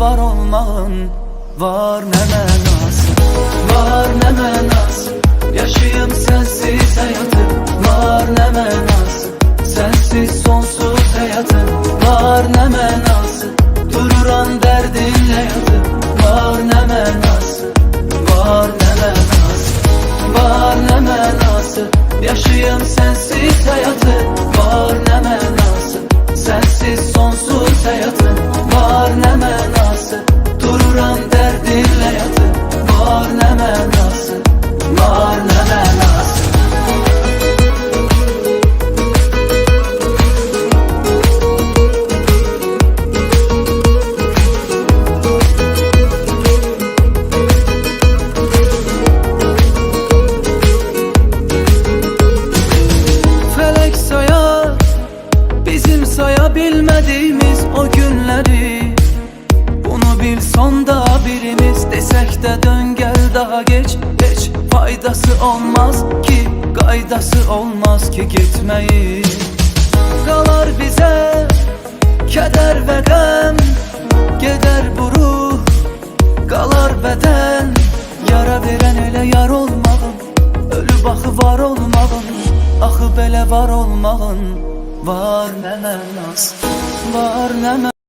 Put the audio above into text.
var olmağın Var ne mənası Var ne mənası Yaşayım sensiz hayatı Var ne mənası Sensiz sonsuz hayatım Var ne mənası Dururan derdinle yatım Var ne mənası Var ne mənası Var ne mənası Yaşayım sensiz hayatı Var ne mənası Sensiz sonsuz hayatım Bizim sayabilmediğimiz o günleri. Bunu bil sonda birimiz Desek de dön gel daha geç. Hiç faydası olmaz ki Gaydası olmaz ki gitmeyi. Kalar bize Keder ve gəm Geder bu ruh. Qalar bədən Yara verən elə yar olmağın Ölüb axı var olmağın Axı belə var olmağın Var nə mənas Var mənas